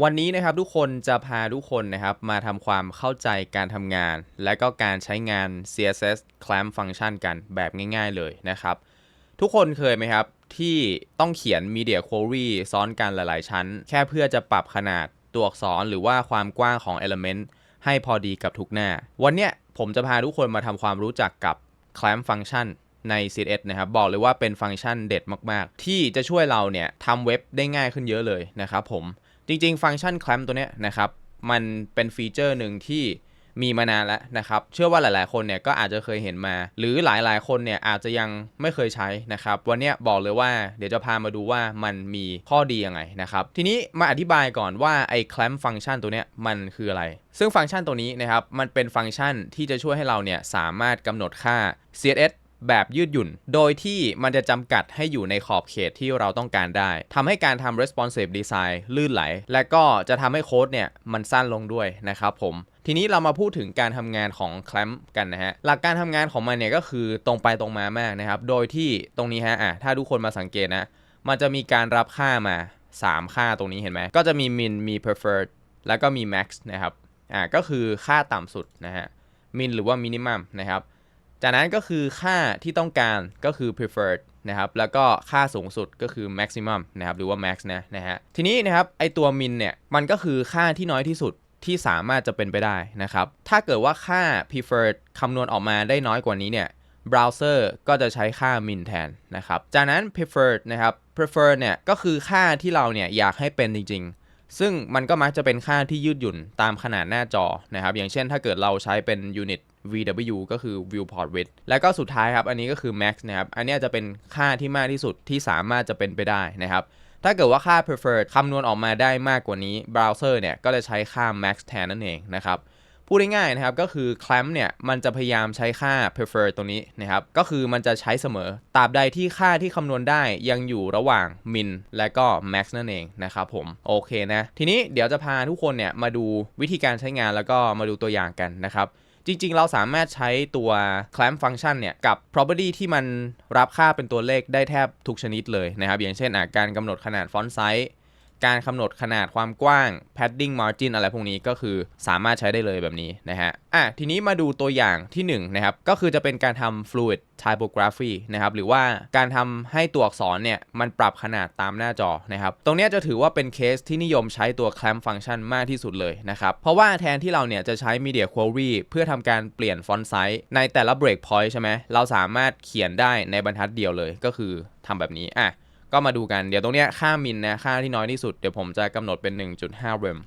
วันนี้นะครับทุกคนจะพาทุกคนนะครับมาทำความเข้าใจการทำงาน และก็การใช้งาน CSS clamp function กันแบบง่าย ๆเลยนะครับ ทุกคนเคยไหมครับ ที่ต้องเขียน media query ซ้อนกันหลาย ๆ ชั้น แค่เพื่อจะปรับขนาดตัวอักษรหรือว่าความกว้างของ element ให้พอดีกับทุกหน้า วันเนี้ยผมจะพาทุกคนมาทำความรู้จักกับ clamp function ใน CSS นะครับบอกเลยว่าเป็นฟังก์ชันเด็ดมาก ๆ ที่จะช่วยเราเนี่ยทำเว็บได้ง่ายขึ้นเยอะเลยนะครับผม จริงๆ ฟังก์ชัน clamp ตัวเนี้ยนะครับมันเป็นฟีเจอร์หนึ่งที่มีมานานแล้วนะครับ เชื่อว่าหลายๆ คนเนี่ยก็อาจจะเคยเห็นมา หรือหลายๆ คนเนี่ยอาจจะยังไม่เคยใช้นะครับ วันนี้บอกเลยว่าเดี๋ยวจะพามาดูว่ามันมีข้อดียังไงนะครับ ทีนี้มาอธิบายก่อนว่าไอ้ clamp ฟังก์ชันตัวเนี้ยมันคืออะไร ซึ่งฟังก์ชันตัวนี้นะครับ มันเป็นฟังก์ชันที่จะช่วยให้เราเนี่ยสามารถกำหนดค่า CSS แบบยืดหยุ่น โดยที่มันจะจำกัดให้อยู่ในขอบเขตที่เราต้องการได้ทำให้การทำ responsive design ลื่นไหล และก็จะทำให้โค้ดเนี่ยมันสั้นลงด้วยนะครับผมทีนี้เรามาพูดถึงการทำงานของ clamp กันนะฮะ หลักการทำงานของมันเนี่ยก็คือตรงไปตรงมามากนะครับ โดยที่ตรงนี้ฮะอะถ้าทุกคนมาสังเกตนะ มันจะมีการรับค่ามา 3 ค่าตรงนี้เห็นไหม ก็จะมี min มี preferred แล้วก็มี max นะครับ อะก็คือค่าต่ำสุดนะฮะ min หรือว่า minimum นะครับ จากนั้นก็คือค่าที่ต้องการก็คือ preferred นะครับ แล้วก็ค่าสูงสุดก็คือ maximum นะครับ หรือว่า max นะนะฮะ ทีนี้นะครับ ไอตัว min เนี่ย มันก็คือค่าที่น้อยที่สุดที่สามารถจะเป็นไปได้นะครับ ถ้าเกิดว่าค่า preferred คำนวณออกมาได้น้อยกว่านี้เนี่ยเบราว์เซอร์ก็จะใช้ค่า min แทนนะครับ จากนั้น preferred นะครับ preferred เนี่ย ก็คือค่าที่เราเนี่ยอยากให้เป็นจริงๆ ซึ่งมันก็มักจะเป็นค่าที่ยืดหยุ่นตามขนาดหน้าจอนะครับ อย่างเช่นถ้าเกิดเราใช้เป็นยูนิต VW ก็คือ viewport width แล้วก็สุดท้ายครับ อันนี้ก็คือ max นะครับ อันนี้จะเป็นค่าที่มากที่สุดที่สามารถจะเป็นไปได้นะครับถ้าเกิดว่าค่า preferred คำนวณออกมาได้มากกว่านี้ เบราว์เซอร์เนี่ย ก็จะใช้ค่า max แทนนั่นเองนะครับ พูดง่ายๆนะครับก็คือ clamp เนี่ยมันจะพยายามใช้ค่า prefer ตรงนี้นะครับก็คือมันจะใช้เสมอตราบใดที่ค่าที่คำนวณได้ยังอยู่ระหว่าง min และก็ max นั่นเองนะครับผมโอเคนะทีนี้เดี๋ยวจะพาทุกคนเนี่ยมาดูวิธีการใช้งานแล้วก็มาดูตัวอย่างกันนะครับจริงๆ เราสามารถใช้ตัว clamp function เนี่ย กับ property ที่มันรับค่าเป็นตัวเลขได้แทบทุกชนิดเลยนะครับ อย่างเช่นการกำหนดขนาด font size การกำหนดขนาดความกว้าง padding margin อะไรพวกนี้ก็คือสามารถใช้ได้เลยแบบนี้นะฮะอะทีนี้มาดูตัวอย่างที่1นงนะครับก็คือจะเป็นการทำ fluid typography นะครับหรือว่าการทำให้ตัวอักษรเนี่ยมันปรับขนาดตามหน้าจอนะครับตรงนี้จะถือว่าเป็นเคสที่นิยมใช้ตัว clamp function มากที่สุดเลยนะครับเพราะว่าแทนที่เราเนี่ยจะใช้ media query เพื่อทำการเปลี่ยน font size ในแต่ละ break point ใช่ไหมเราสามารถเขียนได้ในบรรทัดเดียวเลยก็คือทำแบบนี้อะ ก็มาดูกันเดี๋ยวตรงเนี้ยค่ามินนะค่าที่น้อยที่สุดเดี๋ยวผมจะกำหนดเป็น 1.5 rem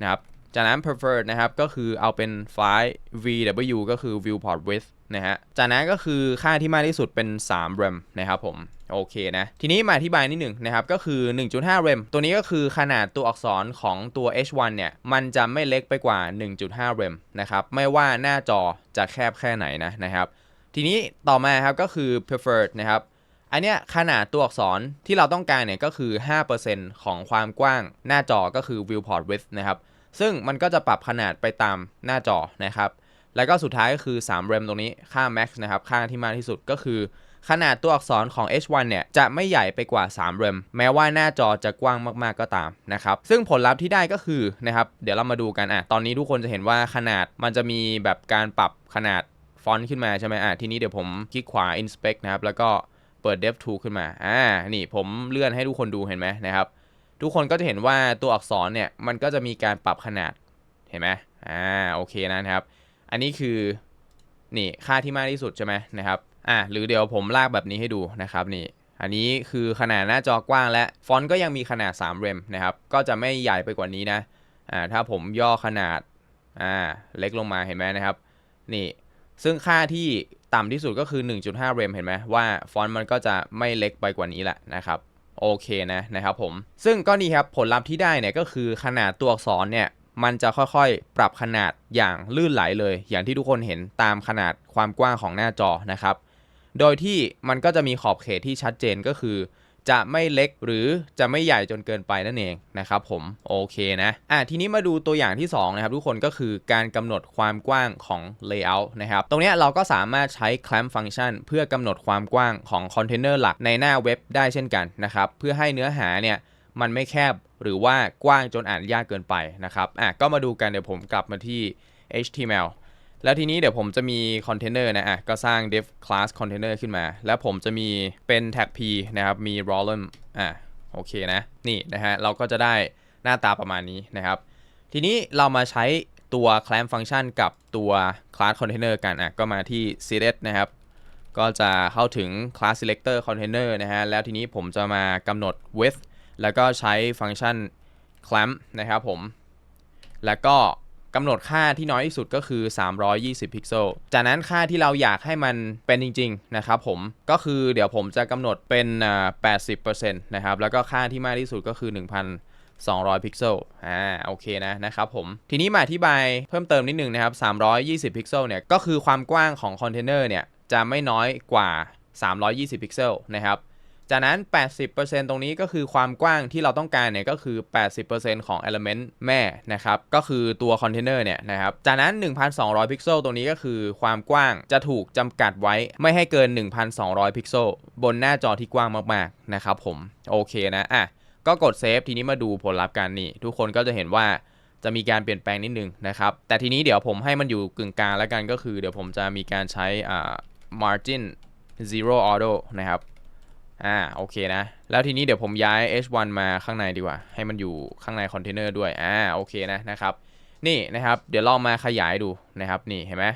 นะครับจากนั้น preferred นะครับก็คือเอาเป็นไฟล์ vw ก็คือ viewport width นะฮะจากนั้นก็คือค่าที่มากที่สุดเป็น 3 rem นะครับผมโอเคนะทีนี้มาอธิบายนิดหนึ่งนะครับก็คือ 1.5 rem ตัวนี้ก็คือขนาดตัวอักษรของตัว h1 เนี่ยมันจะไม่เล็กไปกว่า 1.5 rem นะครับไม่ว่าหน้าจอจะแคบแค่ไหนนะนะครับทีนี้ต่อมาครับก็คือ preferred นะครับ อันเนี้ยขนาดตัวอักษรที่เราต้องการเนี่ยก็คือ 5%ของความกว้างหน้าจอก็คือ viewport width นะครับ ซึ่งมันก็จะปรับขนาดไปตามหน้าจอนะครับ แล้วก็สุดท้ายก็คือ3 rem ตรงนี้ค่า max นะครับ ค่าที่มากที่สุดก็คือ ขนาดตัวอักษรของ h1 เนี่ยจะไม่ใหญ่ไปกว่า3 rem แม้ว่าหน้าจอจะกว้างมากๆก็ตามนะครับ ซึ่งผลลัพธ์ที่ได้ก็คือนะครับ เดี๋ยวเรามาดูกันอะ ตอนนี้ทุกคนจะเห็นว่าขนาดมันจะมีแบบการปรับขนาดฟอนต์ขึ้นมาใช่ไหมอะ ทีนี้เดี๋ยวผมคลิกขวา inspect นะครับ แล้วก็ เปิด dev tool ขึ้นมา อ่า นี่ผมเลื่อนให้ทุกคนดูเห็นไหมนะครับ ทุกคนก็จะเห็นว่าตัวอักษรเนี่ย มันก็จะมีการปรับขนาด เห็นไหมอ่า โอเคนะครับ อันนี้คือ นี่ ค่าที่มากที่สุดใช่ไหมนะครับ อ่า หรือเดี๋ยวผมลากแบบนี้ให้ดูนะครับนี่ อันนี้คือขนาดหน้าจอกว้างและ ฟอนต์ก็ยังมีขนาด3เรมนะครับ ก็จะไม่ใหญ่ไปกว่านี้นะ อ่า ถ้าผมย่อขนาด อ่า เล็กลงมาเห็นไหมนะครับ นี่ ซึ่งค่าที่ต่ำที่สุดก็คือ 1.5 เรมเห็นไหมว่าฟอนต์มันก็จะไม่เล็กไปกว่านี้แหละนะครับโอเคนะนะครับผม ซึ่งก็นี่ครับผลลัพธ์ที่ได้เนี่ยก็คือขนาดตัวอักษรเนี่ยมันจะค่อยๆ ปรับขนาดอย่างลื่นไหลเลย อย่างที่ทุกคนเห็นตามขนาดความกว้างของหน้าจอนะครับ โดยที่มันก็จะมีขอบเขตที่ชัดเจนก็คือ จะไม่เล็กหรือจะไม่ใหญ่จนเกินไปนั่นเองนะครับผมโอเคนะอะทีนี้มาดูตัวอย่างที่2นะครับทุกคนก็คือการกำหนดความกว้างของ layout นะครับตรงนี้เราก็สามารถใช้ clamp function เพื่อกำหนดความกว้างของคอนเทนเนอร์หลักในหน้าเว็บได้เช่นกันนะครับเพื่อให้เนื้อหาเนี่ยมันไม่แคบหรือว่ากว้างจนอ่านยากเกินไปนะครับอะก็มาดูกันเดี๋ยวผมกลับมาที่ HTML แล้วทีนี้เดี๋ยวผมจะมีคอนเทนเนอร์นะอะก็สร้าง dev class container ขึ้นมา แล้วผมจะมีเป็น tag p นะครับ มี volume อะโอเคนะ นี่นะฮะ เราก็จะได้หน้าตาประมาณนี้นะครับ ทีนี้เรามาใช้ตัว clamp function กับตัว class container กันอะก็มาที่ select นะครับ ก็จะเข้าถึง class selector container นะฮะ แล้วทีนี้ผมจะมากำหนด width แล้วก็ใช้ฟังก์ชัน clamp นะครับผม แล้วก็ กำหนดค่าที่น้อยที่สุดก็คือ 320 พิกเซล จากนั้นค่าที่เราอยากให้มันเป็นจริง ๆ นะครับผม ก็คือเดี๋ยวผมจะกำหนดเป็นอ่า80%นะครับ แล้วก็ค่าที่มากที่สุดก็คือ1,200 พิกเซล อ่า โอเคนะ นะครับผม ทีนี้มาอธิบายเพิ่มเติมนิดนึงนะครับ 320 พิกเซล เนี่ย ก็คือความกว้างของคอนเทนเนอร์ เนี่ย จะไม่น้อยกว่า 320 พิกเซล นะครับ จากนั้น 80%ตรงนี้ก็คือความกว้างที่เราต้องการเนี่ยก็คือ 80%ของ element แม่นะครับ ก็คือตัวคอนเทนเนอร์เนี่ยนะครับ จากนั้น 1,200 พิกเซลตรงนี้ก็คือความกว้างจะถูกจำกัดไว้ไม่ให้เกิน 1,200 พิกเซลบนหน้าจอที่กว้างมากๆนะครับผม โอเคนะอะก็กดเซฟทีนี้มาดูผลลัพธ์กันนี่ ทุกคนก็จะเห็นว่าจะมีการเปลี่ยนแปลงนิดนึงนะครับ แต่ทีนี้เดี๋ยวผมให้มันอยู่กึ่งกลางแล้วกันก็คือ เดี๋ยวผมจะมีการใช้อ่า margin zero auto นะครับ อ่าโอเคนะ แล้วทีนี้เดี๋ยวผมย้าย h1 มาข้างในดีกว่า ให้มันอยู่ข้างในคอนเทนเนอร์ด้วย อ่าโอเคนะนะครับนี่นะครับ เดี๋ยวลองมาขยายดูนะครับ นี่เห็นไหม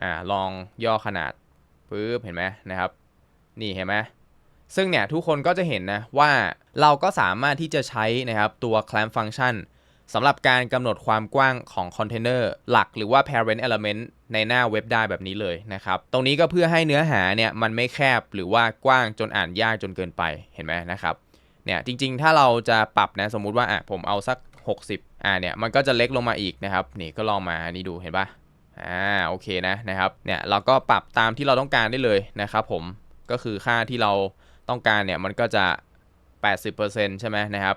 อ่าลองย่อขนาดปึ๊บเห็นไหมนะครับ นี่เห็นไหมซึ่งเนี่ยทุกคนก็จะเห็นนะว่าเราก็สามารถที่จะใช้นะครับตัว clamp function สำหรับการกำหนดความกว้างของคอนเทนเนอร์หลักหรือว่า parent element ในหน้าเว็บได้แบบนี้เลยนะครับ ตรงนี้ก็เพื่อให้เนื้อหาเนี่ยมันไม่แคบหรือว่ากว้างจนอ่านยากจนเกินไปเห็นไหมนะครับเนี่ยจริงๆ ถ้าเราจะปรับนะสมมุติว่าอะผมเอาสัก 60อ่าเนี่ยมันก็จะเล็กลงมาอีกนะครับนี่ก็ลองมาอันนี้ดูเห็นปะอ่าโอเคนะนะครับเนี่ยเราก็ปรับตามที่เราต้องการได้เลยนะครับผมก็คือค่าที่เราต้องการเนี่ยมันก็จะ 80%ใช่ไหมนะครับ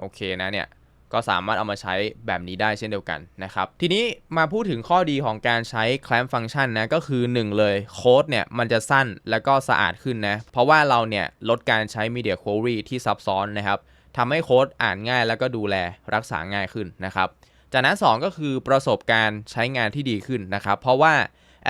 โอเคนะเนี่ย ก็สามารถเอามาใช้แบบนี้ได้เช่นเดียวกันนะครับ ทีนี้มาพูดถึงข้อดีของการใช้ clamp function นะ ก็คือ 1 เลยโค้ดเนี่ย มันจะสั้นแล้วก็สะอาดขึ้นนะ เพราะว่าเราเนี่ย ลดการใช้ media query ที่ซับซ้อนนะครับทำให้โค้ดอ่านง่ายแล้วก็ดูแลรักษาง่ายขึ้นนะครับ จากนั้น 2 ก็คือประสบการณ์ใช้งานที่ดีขึ้นนะครับ เพราะว่า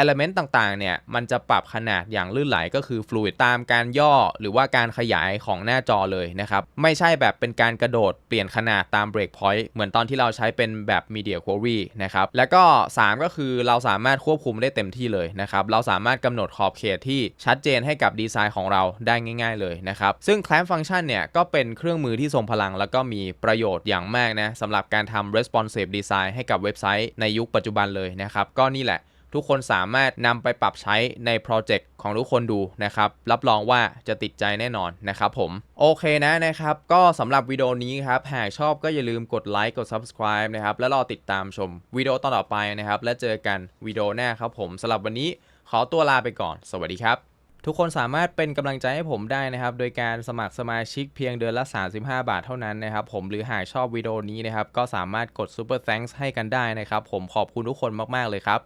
Element ต่างๆเนี่ยมันจะปรับขนาดอย่างลื่นไหลก็คือ Fluid ตามการย่อหรือว่าการขยายของหน้าจอเลยนะครับไม่ใช่แบบเป็นการกระโดดเปลี่ยนขนาดตาม Breakpoint เหมือนตอนที่เราใช้เป็นแบบ Media Query นะครับแล้วก็ 3 ก็คือเราสามารถควบคุมได้เต็มที่เลยนะครับเราสามารถกำหนดขอบเขตที่ชัดเจนให้กับดีไซน์ของเราได้ง่าย ๆเลยนะครับซึ่ง Clamp Function เนี่ยก็เป็นเครื่องมือที่ทรงพลัง แล้วก็มีประโยชน์อย่างมากนะสำหรับการทำ responsive design ให้กับเว็บไซต์ในยุคปัจจุบันเลยนะครับก็นี่แหละ ทุกคนสามารถนำไปปรับใช้ในโปรเจกต์ของทุกคนดูนะครับ รับรองว่าจะติดใจแน่นอนนะครับผม โอเคนะนะครับ ก็สำหรับวิดีโอนี้ครับ หากชอบก็อย่าลืมกดไลค์กด subscribe นะครับ แล้วรอติดตามชมวิดีโอต่อไปนะครับ และเจอกันวิดีโอหน้าครับผมสำหรับวันนี้ขอตัวลาไปก่อน สวัสดีครับทุกคนสามารถเป็นกำลังใจให้ผมได้นะครับ โดยการสมัครสมาชิกเพียงเดือนละ 35 บาทเท่านั้นนะครับ ผมหรือหากชอบวิดีโอนี้นะครับ ก็สามารถกด Super Thanks ให้กันได้นะครับ ผมขอบคุณทุกคนมาก ๆ เลยครับ